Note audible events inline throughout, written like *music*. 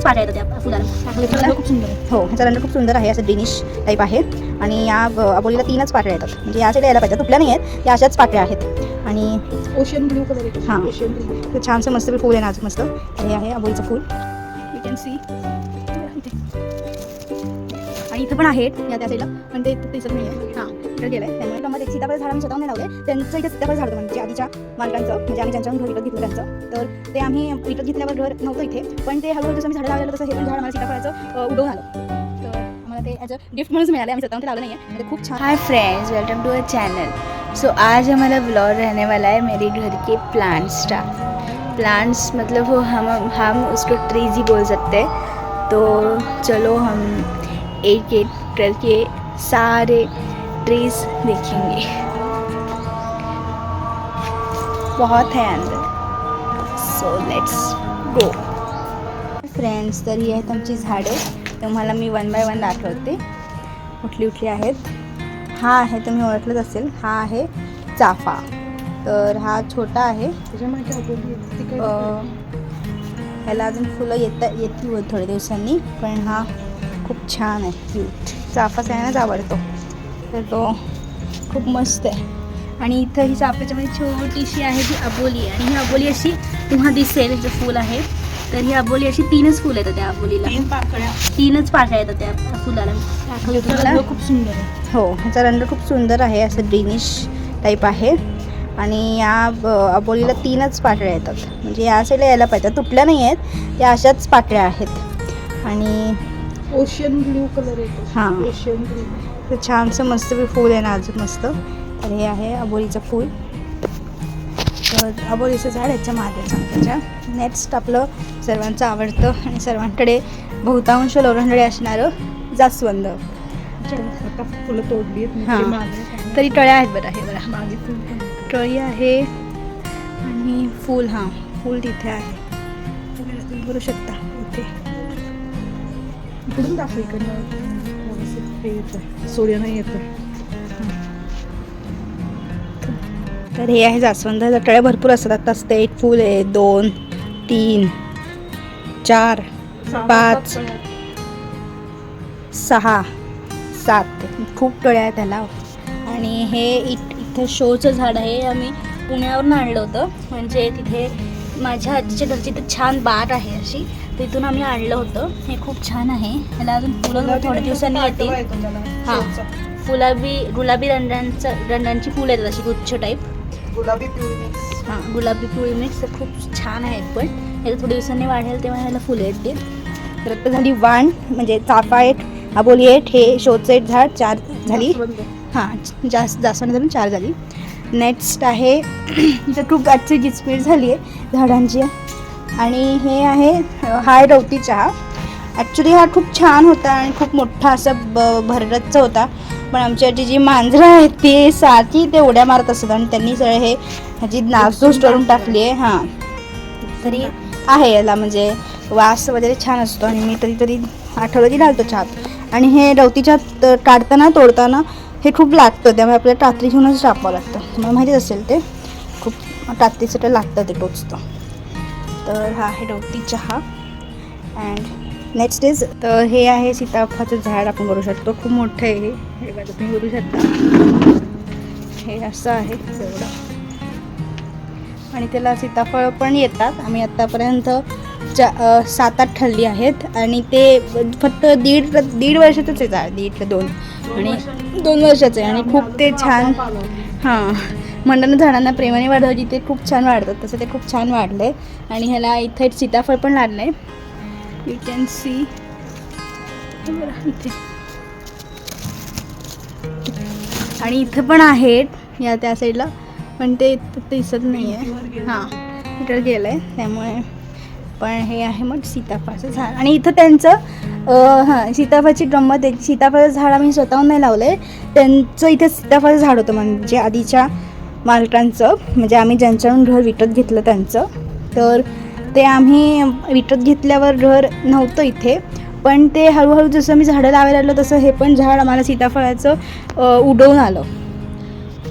पाट्या येतात त्या फुलाला खूप सुंदर आहे. हो ह्याचा रंग खूप सुंदर आहे असं ग्रीनिश टाईप आहे. आणि या अबोलीला तीनच पाकळ्या येतात. म्हणजे या साईडला यायला पाहिजे तुटल्या नाही आहेत या अशाच पाकळ्या आहेत. आणि ओशियन ब्ल्यू कलर हां. ओशियन ब्ल्यू छानसं मस्त फूल आहे नाजूक मस्त. हे आहे अबोलीचं फूल. यू कॅन सी आणि इथं पण आहेत या त्या साईडला. पण ते दिसत नाही आहे हां इकडे गेलं आहे त्यामुळे मग सीताफळ झाड आम्ही स्वतःहून नाही लावले. त्यांचं इथे सीताफळ झाड होतं म्हणजे आधीच्या मालकांचं म्हणजे आम्ही ज्यांच्याकडून घर विकत घेतलं त्यांचं. तर ते आम्ही विकत घेतल्यावर घर नव्हतं इथे. पण ते हळूहळू जसं आम्ही झाडं लावलेलं तसं हे पण झाड मला सीताफळाचं अं, उडवून आलं. ते ॲज अ गिफ्ट म्हणूनच मिळाले आम्ही स्वतःहून लावलं नाही आहे खूप छान hi friends welcome to a channel so आज हमारा ब्लॉग रहने वाला है मेरे घर के प्लांट्स का प्लांट्स मतलब वो हम हम उसको ट्रीज ही बोल सकते हैं. तो चलो हम एक एक करके सारे ट्रीज देखेंगे। बहुत है अंदर। सो लेट्स गो फ्रेंड्स तर ही आहेत आमची झाडे. तुम्हाला मी वन बाय वन दाखवते. कुठली कुठली आहेत? हा आहे तुम्ही ओळखलंच असेल. हा आहे चाफा. तर हा छोटा आहे. ह्याला अजून फुलं येता येतील होत थोड्या दिवसांनी पण हा खूप छान आहे. क्यूट चाफा सगळ्यांनाच आवडतो तर तो खूप मस्त आहे. आणि इथं ही चाफ्याच्यामध्ये छोटीशी आहे ती अबोली आणि ही अबोली अशी तुम्हाला दिसेल जे फूल आहे. तर ही अबोली अशी तीनच फुलं येतात त्या अबोलीला तीन पाकळ्या. तीनच पाकळ्या येतात त्या फुलाला. खूप सुंदर आहे. हो ह्याचा रंग खूप सुंदर आहे असं ग्रीनिश टाईप आहे. आणि या अबोलीला तीनच पाकळ्या येतात. म्हणजे या साईडला यायला पाहिजे. तुटल्या नाही आहेत त्या अशाच पाकळ्या आहेत. आणि ओशियन ब्ल्यू कलर आहे हां. ओशियन ब्ल्यू ते छानसं मस्त फूल आहे नाजूक मस्त. तर हे आहे अबोलीचं फूल. तर अबोलीचं झाड याच्या मागे चांगल्याच्या नेक्स्ट आपलं सर्वांचं आवडतं आणि सर्वांकडे बहुतांश लोरंडळे असणारं जास्वंद. फुलं तोडली हां. तरी टळ्या आहेत बरं आहे बरं. मागे. टळी आहे आणि फूल हां फूल तिथे आहे. बघा, बघू शकता. इकडून दाखव इकडनं सूर्य नाही येतं तर हे आहे जास्वंद टळ्या भरपूर असतात. आता असते एक फूल आहे. दोन तीन चार पाच सहा सात. खूप टळ्या आहेत त्याला आणि हे इत इथं शोचं झाड आहे. आम्ही पुण्यावरून आणलं होतं. म्हणजे तिथे माझ्या आजीच्या घरची इथे छान बाग आहे अशी. तिथून आम्ही आणलं होतं. हे खूप छान आहे. ह्याला अजून फुलं थोड्या दिवसांनी येतील. हां. गुलाबी गुलाबी रंगांचं रंगांची फुलं येतात अशी गुच्छ टाईप गुलाबी पिवळी मिक्स हां गुलाबी पिवळी मिक्स तर खूप छान आहेत पण. हे थोड्या दिवसांनी वाढेल तेव्हा ह्याला फुलं येतील. तर आता झाली वाण म्हणजे चाफा एक आबोली एक हे शोचं एक झाड चार झाली. हां जास्त जास्वंद धरून चार झाली. नेक्स्ट आहे इथं खूप आजची जी स्पीड झाली आहे झाडांची. आणि हे आहे हाय रवती चहा. ॲक्च्युली हा खूप छान होता आणि खूप मोठा असा ब भरगच्च होता. पण आमची आजी जी मांजरं आहेत ती सारखी ते उड्या मारत असतात आणि त्यांनी सगळे हे ह्याची नासधूस करून टाकली. आहे हां. तरी आहे याला म्हणजे वास वगैरे छान असतो आणि मी तरी तरी आठवड्याची घालतो चहात. आणि हे रवतीच्या त- काढताना तोडताना हे खूप लागतं त्यामुळे आपल्याला टात्री घेऊनच टाकावं लागतं. तुम्हाला माहितीच असेल ते खूप टात्रीसाठी लागतं ते टोचतं. तर हा आहे रवती चहा. अँड नेक्स्ट इज तर हे आहे सीताफळाचं झाड आपण करू शकतो. खूप मोठं आहे हे. हे बघा तुम्ही करू शकता. हे असं आहे एवढं आणि त्याला सीताफळ पण येतात. आम्ही आत्तापर्यंत चा सात आठ ठरली आहेत. आणि ते फक्त दीड दीड वर्षाचंच आहे झाड दीड ते दोन. आणि दोन वर्षाचं आहे. आणि खूप ते छान हां. मंडळानं झाडांना प्रेमाने वाढवायची ते खूप छान वाढतात. तसं ते खूप छान वाढलं आहे आणि ह्याला इथे सीताफळ पण लागलं आहे यू कॅन सी इथे. आणि इथं पण आहेत या त्या साईडला पण ते दिसत नाही आहे हां इकडे गेलं आहे त्यामुळे. पण हे आहे मग सीताफळाचं झाड. आणि इथं त्यांचं हां सीताफळाची गंमत आहे सीताफळाचं झाड आम्ही स्वतःहून नाही लावलं आहे त्यांचं इथे सीताफळाचं झाड होतं म्हणजे आधीच्या मालकांचं म्हणजे आम्ही ज्यांच्याकडून घर विकत घेतलं त्यांचं. तर ते आम्ही विकत घेतल्यावर घर नव्हतं इथे. पण ते हळूहळू जसं मी झाडं लावायला लागलं तसं हे पण झाड आम्हाला सीताफळाचं उडवून आलं.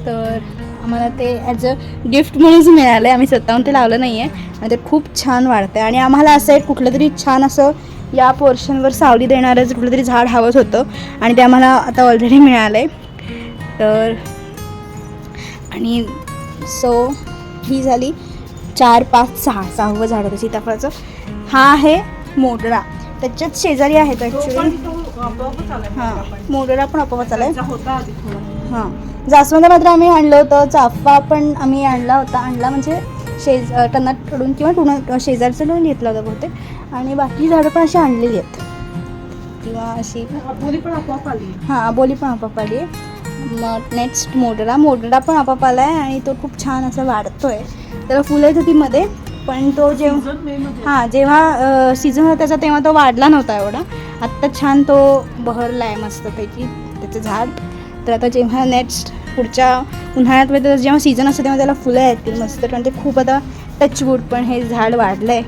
तर आम्हाला ते ॲज अ गिफ्ट म्हणूनच मिळालं आहे आम्ही स्वतःहून ते लावलं नाही आहे आणि ते खूप छान वाढतं आहे आणि आम्हाला असं एक कुठलं तरी छान असं या पोर्शनवर सावली देणारं कुठलं तरी झाड हवंच होतं. आणि ते आम्हाला आता ऑलरेडी मिळालं आहे तर आणि सो ही झाली चार पाच सहा सहावं झाड होतं सीताफळाचं हा आहे मोगरा त्याच्यात शेजारी आहेत ॲक्च्युली हां मोगरा पण आपोआप होता आधी थोडा. हां. जास्वंद मात्र आम्ही आणलं होतं चाफा पण आम्ही आणला होता. आणला म्हणजे शेज टनाटकडून किंवा टुना शेजारचं घेतला होता बहुतेक. आणि बाकी झाडं पण अशी आणलेली आहेत. किंवा अशी बोली पण आपोआप आली. हां आबोली पण आपाप आली मग नेक्स्ट मोडरा मोडरा पण आपाप आला आहे आणि तो खूप छान असा वाढतोय. त्याला फुलं येत होती मध्ये पण तो जेव्हा हां जेव्हा सीझन होता त्याचा तेव्हा तो वाढला नव्हता एवढा. आत्ता छान तो बहरला आहे मस्तपैकी त्याचं झाड. तर आता जेव्हा नेक्स्ट पुढच्या उन्हाळ्यात वगैरे त्याचं जेव्हा सीझन असतं तेव्हा त्याला फुलं येतील मस्त. कारण ते खूप आता टचवूड पण हे झाड वाढलं आहे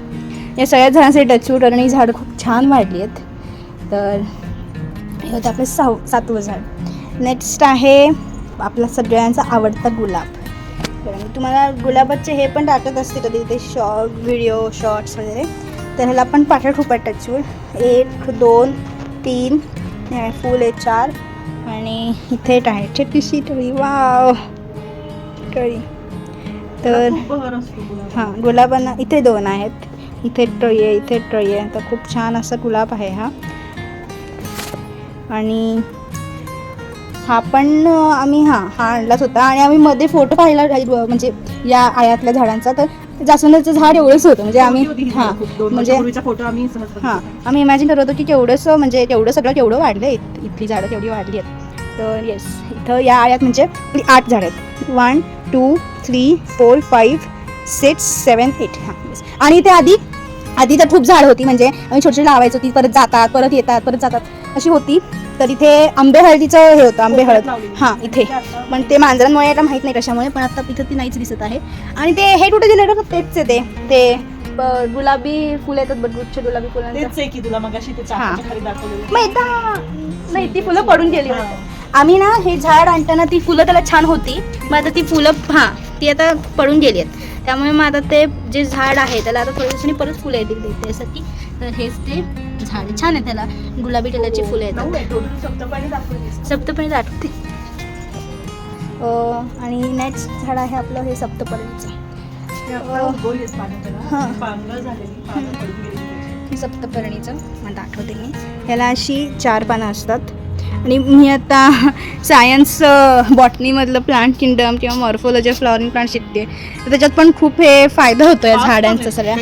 या सगळ्या झाडांसाठी टचवूड आणि झाडं खूप छान वाढली आहेत तर हे होतं आपलं साव सातवं झाड. नेक्स्ट आहे आपला सगळ्यांचा आवडता गुलाब. बरं मी तुम्हाला गुलाबाचे हे पण टाकत असते कधी ते शॉर्ट व्हिडिओ शॉर्ट्स वगैरे. तर ह्याला पण पाठ्या खूप एक दोन तीन हे फुल आहे चार. आणि इथे आहे छोटीशी टळी. वाव टळी. तर हां गुलाबांना इथे दोन आहेत. इथे टळी आहे इथे टळी आहे. तर खूप छान असा गुलाब आहे हा. आणि हा पण आम्ही हां हा आणलाच होता. आणि आम्ही मध्ये फोटो पाहिला म्हणजे या आयातल्या झाडांचा. तर जास्वंदाचं झाड एवढंच होतं. म्हणजे आम्ही ही म्हणजे फोटो आम्ही. हां आम्ही इमॅजिन करत होतो की केवढंसं म्हणजे केवढं सगळं केवढं वाढलं आहे इथली झाडं केवढी वाढली आहेत. तर येस इथं या आयात म्हणजे आठ झाडं आहेत. One two three four five six seven eight हां आणि ते आधी आधी तर खूप झाडं होती म्हणजे आम्ही छोटी छोटी लावायचो ती परत जातात परत येतात परत जातात. अशी होती. तर इथे आंबे हळदीचं हे होतं आंबे हळद. हां इथे. पण ते मांजरांमुळे आता माहीत नाही कशामुळे पण आता इथं ती नाहीच दिसत आहे. आणि ते हे कुठे दिलं ना तेच आहे ते. गुलाबी फुलं येतात गुच्छ गुलाबी फुलांचं. तेच आहे की तुला मगाशी ते चाकाच्या खाली दाखवलेलं. मग एकदा नाही ती फुलं पडून गेली. आम्ही ना हे झाड आणताना ती फुलं त्याला छान होती. मग आता ती फुलं हां ती आता पडून गेली आहेत. त्यामुळे मग आता ते जे झाड आहे त्याला आता थोड्या दिवसांनी परत फुलं येतील त्यासाठी. तर हेच ते झाड. छान आहे त्याला. गुलाबी कलरची फुलं येतात. सप्तपर्णी आठवते आणि नेक्स्ट झाड आहे आपलं हे सप्तपर्णीचं सप्तपर्णीचं मला आठवते मी. ह्याला अशी चार पानं असतात. आणि मी आता सायन्स बॉटनीमधलं प्लांट किंगडम किंवा मॉर्फोलॉजी फ्लॉवरिंग प्लांट शिकते. तर त्याच्यात पण खूप हे फायदा होतो या झाडांचा सगळ्या.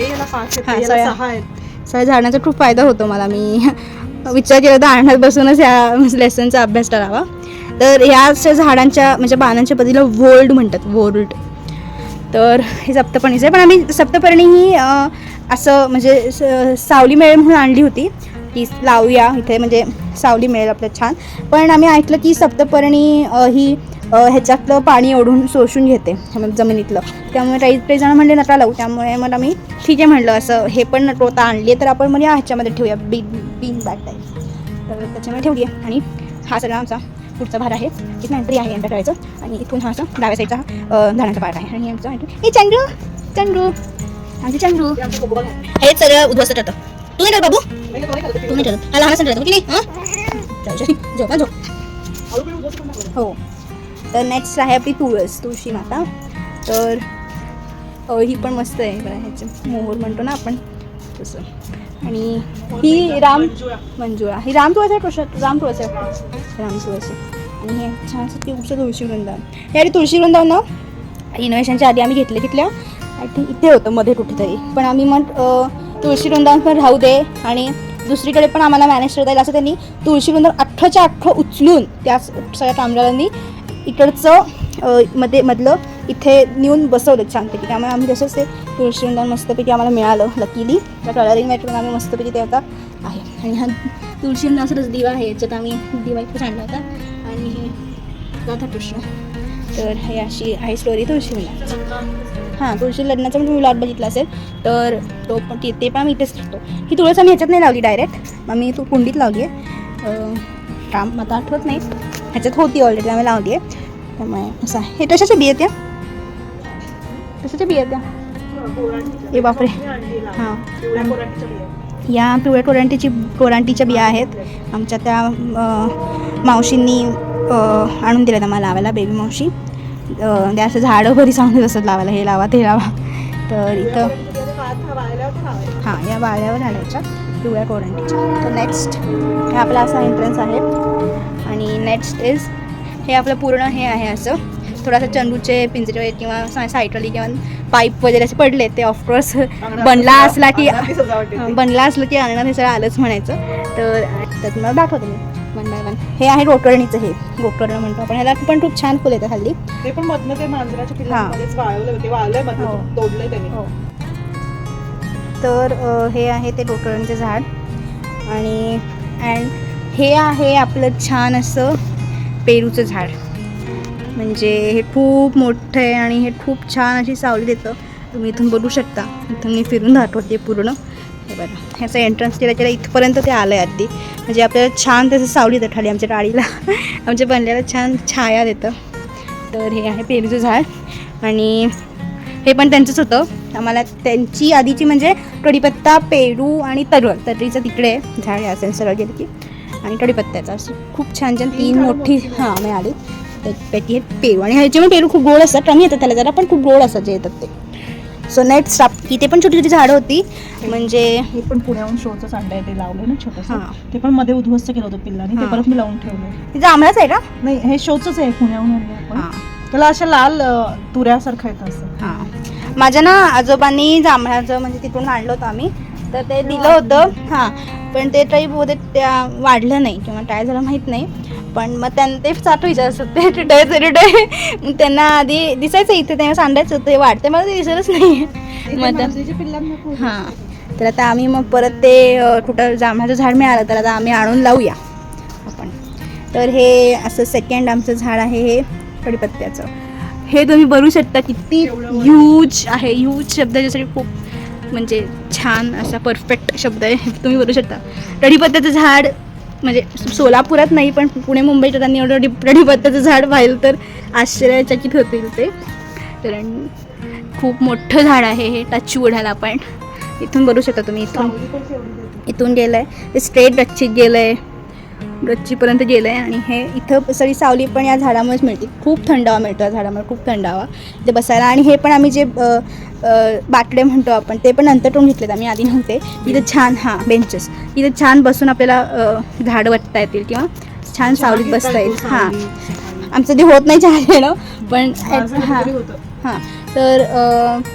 हां, सगळ्या. झाडांचा खूप फायदा होतो मला. मी विचार केला तर आणत बसूनच या लेसनचा अभ्यास करावा. तर ह्या अशा झाडांच्या म्हणजे पानांच्या पदीला वोल्ड म्हणतात वोल्ड तर हे सप्तपर्णीचं आहे. पण आम्ही सप्तपर्णी ही असं म्हणजे सावली मिळेल म्हणून आणली होती. की लावूया. इथे म्हणजे सावली मिळेल आपल्याला छान. पण आम्ही ऐकलं की सप्तपर्णी ही ह्याच्यातलं पाणी ओढून शोषून घेते म्हणजे जमिनीतलं. त्यामुळे काही काही जण म्हणले नका लावू. त्यामुळे मग आम्ही ठीक आहे म्हणलं असं हे पण टोता आणली आहे तर आपण म्हणजे ह्याच्यामध्ये ठेवूया. बी बिन बॅग टाईप तर त्याच्यामुळे ठेवली आहे आणि हा सगळा आमचा पुढचा भार आहे. इथं एंट्री आहे एंटर करायचं. आणि इथून हा असा डाव्या साईडचा हा, पार आहे. आणि आमचा एंट्री हे चंद्रू चंद्रू आमचे चंद्रू हे सगळं उद्ध्वस्त होतं तू नाही ठरत बाबू नाही का, तो नाही करत ते. तू नाही ठरत हा लहान असं ठरत की नाही हां. झोप झोप तर नेक्स्ट आहे आपली तुळस तुळशी माता तर ही पण मस्त आहे ह्याचं मोहर म्हणतो ना आपण तसं आणि ही राम मंजुळा. ही राम तुळस आहे राम तुळस आहे राम तुळस आहे आणि हे छान पिवचं तुळशी वृंदावन हे आधी तुळशी वृंदावन ना इनोव्हेशनच्या आधी आम्ही घेतले तिथल्या आय थिंक इथे होतं मध्ये कुठेतरी. पण आम्ही मग तुळशी वृंदावन पण राहू दे आणि दुसरीकडे पण आम्हाला मॅनेज करता येईल असं त्यांनी तुळशी वृंदावन अठ्ठाच्या अठ्ठ उचलून त्या सगळ्या कामगारांनी इकडचं मध्ये मधलं इथे नेऊन बसवलं छानपैकी. त्यामुळे आम्ही तसंच ते तुळशी वृंदावन मस्तपैकी आम्हाला मिळालं लकीली त्या कलरिंग मॅटरून आम्ही मस्तपैकी ते आता आहे. आणि हा तुळशी वृंदावनचाच दिवा आहे याच्यात आम्ही दिवा इथे आणला होता आणि हे राधाकृष्ण. तर हे अशी आहे स्टोरी तुळशी वृंदावन हां तुळशी लग्नाचा पण तुम्ही म्हणजे लॉट बघितला असेल तर तो पण ती- ते पण आम्ही इथेच ठेवतो ही तुळस आम्ही ह्याच्यात नाही लावली डायरेक्ट आम्ही तू कुंडीत लावली आहे काम आता आठवत नाही. ह्याच्यात होती ऑलरेडी आम्ही लावली आहे त्यामुळे असं आहे. हे तशाच्या बिया त्या? तशाच्या बिया त्या? हे बापरे. हां. या पिवळ्या कोरांटीची कोरांटीच्या बिया आहेत. आमच्या त्या मावशींनी आणून दिल्यात आम्हाला लावायला बेबी मावशी. त्या असं झाडं बरी सांगत असतात लावायला हे लावा ते लावा. तर इथं हां या वाळ्यावर आल्याच्या पिवळ्या कोरंटीच्या तर नेक्स्ट हे आपला असा एंट्रन्स आहे. आणि नेक्स्ट इज हे आपलं पूर्ण हे आहे असं. थोडासा चंदूचे पिंजरे किंवा सा- साईडवाली किंवा पाईप वगैरे असे पडले ते ऑफकोर्स बनला असला की बनला असलं की अंगणात हे सगळं आलंच म्हणायचं. तर तर तुम्हाला दाखवतो मी. वन बाय वन हे आहे रोटरणीचं हे. रोटरण म्हणतो आपण. ह्याला पण खूप छान फुल येतं हल्ली. ते पण मधनं ते मांजराच्या पिल्लामध्येच वाळवले होते. वाळलंय हो. मध्ये तोडलंय त्यांनी. हो. तर हे आहे ते डोकरांचं झाड. आणि अँड हे आहे आपलं छान असं पेरूचं झाड. म्हणजे हे खूप मोठं आहे आणि हे खूप छान अशी सावली देतं. तुम्ही इथून बघू शकता. इथून मी फिरून दाखवते पूर्ण. हे बघा. ह्याचं एंट्रन्स केलं त्याला इथपर्यंत ते आलं आहे अगदी. म्हणजे आपल्याला छान त्याचं सावली देतं खाली आमच्या टाळीला आमच्या बनल्याला छान छाया देतं. तर हे आहे पेरूचं झाड. आणि हे पण त्यांचंच होतं. आम्हाला त्यांची आधीची म्हणजे कढीपत्ता पेरू आणि तरुळ तर्रीचं तिकडे आहे झाड आहे असेल सरळ गेलं की. आणि कढीपत्त्याचं असं खूप छान छान तीन मोठी हां मिळाली. त्याची आहेत पेरू. आणि ह्याचे पण पेरू खूप गोड असतात. कमी येतात त्याला जरा पण खूप गोड असतात जे येतात ते. सो नेक्स्ट आप इथे पण छोटी छोटी झाडं होती. म्हणजे हे पण पुण्याहून शोचं आहे ते लावले ना छोटस. हां. ते पण मध्ये उद्ध्वस्त केलं होतं पिल्लाने. ते हां. परत मी लावून ठेवलं तिचं आमलाच आहे का? नाही हे शोच आहे पुण्याहून आणलं आपण हां. त्याला अशा लाल अं, तुऱ्यासारखं येतं असं. हां. माझ्या ना आजोबांनी जांभळाचं म्हणजे तिकडून आणलं होतं आम्ही. तर ते दिलं होतं. हां. पण ते काही बहुतेक त्या वाढलं नाही किंवा काय झालं माहीत नाही. पण मग त्यांना ते साठवायचं असतं ते रिटायर मग त्यांना आधी दिसायचं इथे त्यांना सांगायचं होतं ते वाढते मला ते दिसतच नाही. मग हां. तर आता आम्ही मग परत ते कुठं जांभळाचं झाड मिळालं तर आता आम्ही आणून लावूया आपण. तर हे असं सेकंड आमचं झाड आहे हे कढीपत्त्याचं. हे तुम्ही बघू शकता किती ह्यूज आहे. ह्यूज शब्द ज्यासाठी खूप म्हणजे छान असा परफेक्ट शब्द आहे तुम्ही बोलू शकता. रढीपत्त्याचं झाड म्हणजे सोलापुरात नाही पण पुणे मुंबईच्या त्यांनी एवढं रडी रढीपत्त्याचं झाड पाहिलं तर आश्चर्यचकित होतील ते. कारण खूप मोठं झाड आहे हे टच उडायला आपण इथून बघू शकता तुम्ही इथून. इथून गेलं आहे ते स्ट्रेट गच्चीत गेलं आहे गच्चीपर्यंत गेलं आहे आणि हे इथं सगळी सावली पण या झाडामुळेच मिळते. खूप थंडावा मिळतो या झाडामुळे खूप थंडावा. इथे बसायला. आणि हे पण आम्ही जे बाटले म्हणतो आपण ते पण नंतर ठेवून घेतलेत आम्ही. आधी नव्हते. इथं छान हां बेंचेस इथं छान बसून आपल्याला झाडं वाटता येतील किंवा छान सावलीत बसता येईल. हां. आमचं ते होत नाही चहा घेणं पण हां हां. तर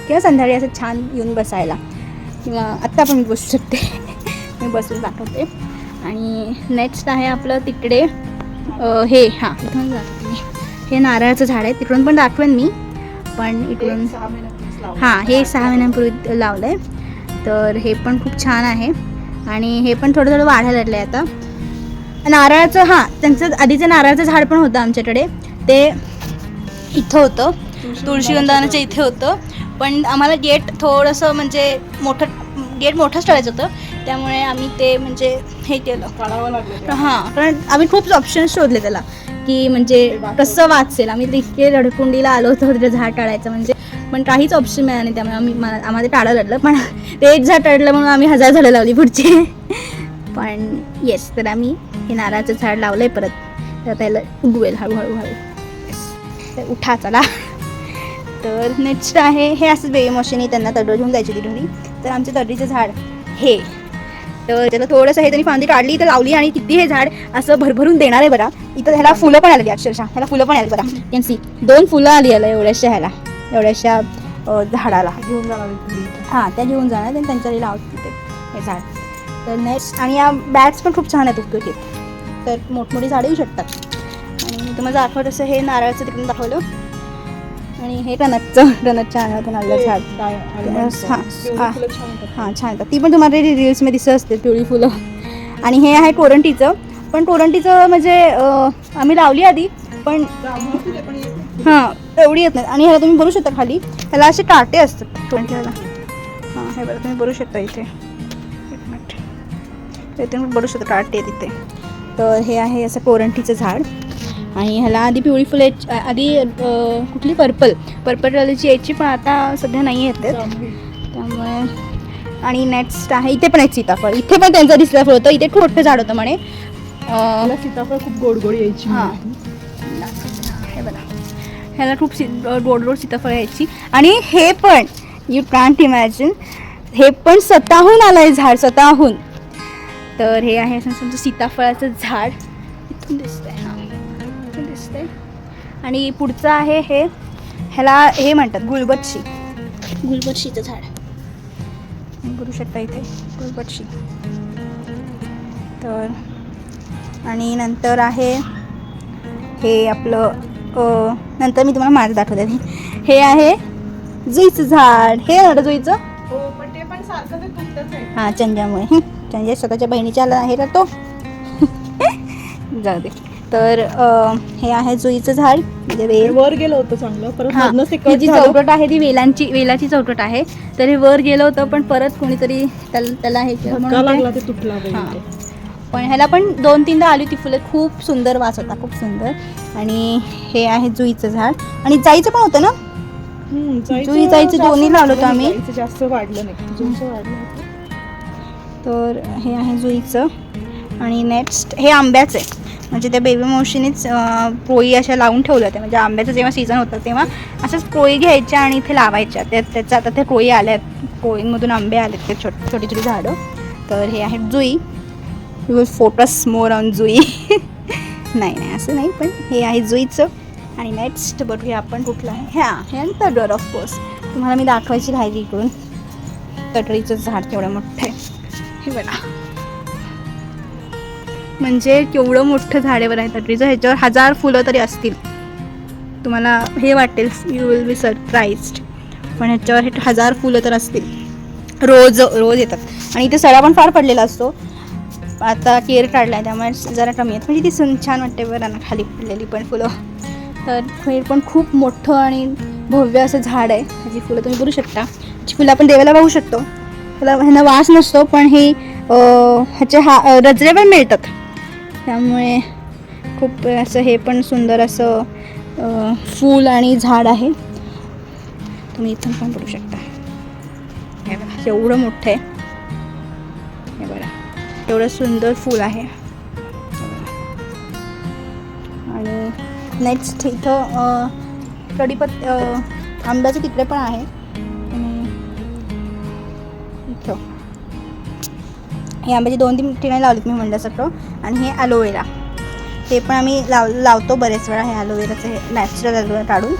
किंवा संध्याकाळी असं छान येऊन बसायला. किंवा आत्ता पण मी बसू शकते. *laughs* मी बसून दाखवते. आणि नेक्स्ट आहे आपलं तिकडे हे हां इथून मी हे नारळाचं झाड आहे. तिकडून पण दाखवेन मी पण इकडून हां हे सहा महिन्यांपूर्वी लावलं आहे तर हे पण खूप छान आहे. आणि हे पण थोडं थोडं वाढायला लागलं आहे आता. नारळाचं हां त्यांचं आधीचं नारळाचं झाड पण होतं आमच्याकडे. ते इथं होतं. तुळशी वंदनाच्या इथे होतं. पण आम्हाला गेट थोडंसं म्हणजे मोठं गेट मोठंच ठेवायचं होतं. त्यामुळे आम्ही ते म्हणजे हे केलं. हां कारण आम्ही खूप ऑप्शन्स शोधले त्याला की म्हणजे कसं वाचेल. आम्ही इतके रडकुंडीला आलो होतो तिथे झाड टाळायचं म्हणजे पण काहीच ऑप्शन मिळालं नाही त्यामुळे आम्ही मला आम्हाला ते टाळं लढलं पण ते एक झाड टळलं म्हणून आम्ही हजार झाडं लावली पुढचे. पण येस तर आम्ही हे नारळाचं झाड लावलं आहे परत. तर त्याला उगवेल हळूहळू हळू. तर उठा चला. तर नेक्स्ट आहे हे असंच बेबी मशीनी त्यांना तडर घेऊन जायची ती घरी तर आमचं तडरीचं झाड हे. तर त्याला थोडंसं हे त्यांनी फांदी काढली तर लावली आणि किती हे झाड असं भरभरून देणार आहे बघा. इथं ह्याला फुलं पण आली अक्षरशः. ह्याला फुलं पण आली बघा. कॅन सी दोन फुलं आली याला एवढ्याशा ह्याला. एवढ्याशा झाडाला. घेऊन जाणार. हां त्या घेऊन जाणार आणि त्यांच्या लावत तिथे हे झाड. तर नेक्स्ट आणि या बॅग्स पण खूप छान आहेत उपयोगी. तर मोठमोठी झाडं येऊ शकतात. आणि तुम्हाला दाखवत असं हे नारळाचं तिकडून दाखवलं. आणि हे रनतचं रनतच्या आणलं नारळाचं झाड. हां, हां. छान. हां येतात. ती पण तुम्हाला रील्समध्ये दिसत असते पिवळी फुलं. आणि हे आहे टोरंटीचं पण टोरंटीचं म्हणजे आम्ही लावली आधी पण. हां एवढी येत नाही. आणि ह्याला तुम्ही बघू शकता खाली. ह्याला असे काटे असतात. टोरंटीला हां हे बघा तुम्ही बघू शकता इथे. इथे तुम्ही बघू शकता काटे इथे तर हे आहे असं कोरंटीचं झाड. आणि ह्याला आधी पिवळी फुलं आधी कुठली पर्पल पर्पल कलरची यायची पण आता सध्या नाही येत आहेत. त्यामुळे आणि नेक्स्ट आहे इथे पण एक सीताफळ. इथे पण त्यांचं दिसलं फळ होतं. इथे खूप मोठं झाड होतं म्हणे. सीताफळ खूप गोड गोड यायची हां. हे बघा. ह्याला खूप सी गोड गोड सीताफळ यायची. आणि हे पण यू कांट इमॅजिन हे पण स्वतःहून आलं आहे झाड स्वतःहून तर हे आहे समजा सीताफळाचं झाड. इथून दिसतंय हां. इथून दिसतंय आणि पुढचं आहे हे ह्याला हे म्हणतात गुलबक्षी गुलबक्षीचं झाड. बघू शकता इथे गुलबक्षी तर आणि नंतर आहे हे आपलं नंतर मी तुम्हाला माझं दाखवते. हे आहे जुईचं झाड. हे झाड जुईचं? हो हां हं. चंद्या स्वतःच्या बहिणीच्या आला आहे तर तो? *laughs* जाऊ दे. तर हे आहे जुईचं झाड. म्हणजे वेल. वर गेलं होतं चांगलं. परत जी. चौकट आहे ती वेलांची वेलाची चौकट आहे. तर हे वर गेलं होतं पण परत कोणीतरी त्याला हे तुटला. पण ह्याला पण दोन तीनदा आली होती फुलं. खूप सुंदर वास होता खूप सुंदर. आणि हे आहे जुईचं झाड. आणि जाईचं पण होतं ना? जुई जायचं दोन्ही लावलं होतं आम्ही. जास्त वाढलं नाही. तर हे आहे जुईचं. आणि नेक्स्ट हे आंब्याचं आहे. म्हणजे त्या बेबी मावशीनेच पोळी अशा लावून ठेवल्या होत्या. म्हणजे आंब्याचं जेव्हा सीझन होतं तेव्हा अशाच पोळी घ्यायच्या आणि इथे लावायच्या. त्या त्याचं आता त्या कोळी आल्या आहेत. पोळींमधून आंबे आलेत ते छोट छोटी छोटी झाडं. तर हे आहेत Jui. You will focus more on Jui. *laughs* नाही नाही असं नाही पण हे आहे जुईचं. आणि नेक्स्ट बघूया आपण कुठलं आहे. ह्या हे तडर ऑफकोर्स तुम्हाला मी दाखवायची राहिली इकडून. तटरीचं झाड तेवढं मोठं आहे. हे बघा. म्हणजे केवढं मोठं झाड आहे बरं आहे तटरीचं ह्याच्यावर हजार फुलं तरी असतील. तुम्हाला हे वाटेल यू विल बी सरप्राईज्ड पण ह्याच्यावर हे हजार फुलं तर असतील. रोज रोज येतात. आणि इथे सडा पण फार पडलेला असतो. आता केअर काढला आहे त्यामुळे जरा कमी आहेत. म्हणजे ती सुन छान वाटते बरं ना खाली पडलेली पण फुलं. तर हे पण खूप मोठं आणि भव्य असं झाड आहे. ह्याची फुलं तुम्ही बघू शकता. ह्याची फुलं आपण देवाला पाहू शकतो. त्याला ह्यांना वास नसतो पण हे ह्याचे हा रजरे पण मिळतात. त्यामुळे खूप असं हे पण सुंदर असं फूल आणि झाड आहे. तुम्ही इथून पण बघू शकता. हे बघा एवढं मोठं आहे. हे बघा एवढं सुंदर फूल आहे. आणि नेक्स्ट इथं अं, कढीपत तिकडे पण आहे. हे आंब्याची दोन तीन ठिकाणी लावलेत मी म्हणल्यासारखं आणि हे ॲलोवेरा ते पण आम्ही लाव लावतो बरेच वेळा हे ॲलोवेराचं हे नॅचरल ॲलोवेरा काढून.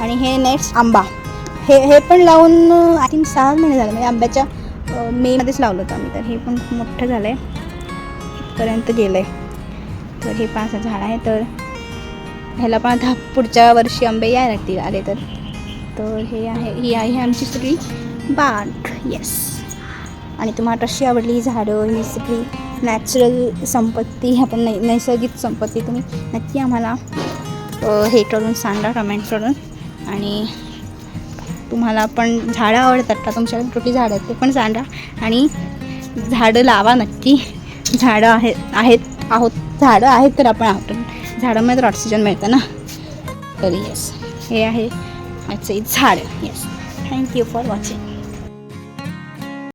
आणि हे नेक्स्ट आंबा. हे हे पण लावून आय थिंक सहा महिने झाले. म्हणजे आंब्याच्या मेमध्येच लावलं होतं आम्ही. तर हे पण खूप मोठं झालं आहे इथपर्यंत गेलं आहे तर हे पाच झाड आहे. तर ह्याला पण आता पुढच्या वर्षी आंबे यायला लागतील आले तर. तर हे आहे ही आहे आमची सगळी बाग. येस आणि तुम्हाला कशी आवडली ही झाडं ही सगळी नॅचरल संपत्ती आपण नै नैसर्गिक संपत्ती. तुम्ही नक्की आम्हाला हे करून सांगा कमेंट करून. आणि तुम्हाला पण झाडं आवडतात का? तुमच्याकडे कुठली झाडं आहेत ते पण सांगा. आणि झाडं लावा नक्की. झाडं आहेत आहेत आहोत. झाडं आहेत तर आपण आहोत. झाडांमध्ये तर ऑक्सिजन मिळतं ना? तर येस हे आहे आजचं झाड. Yes thank you for watching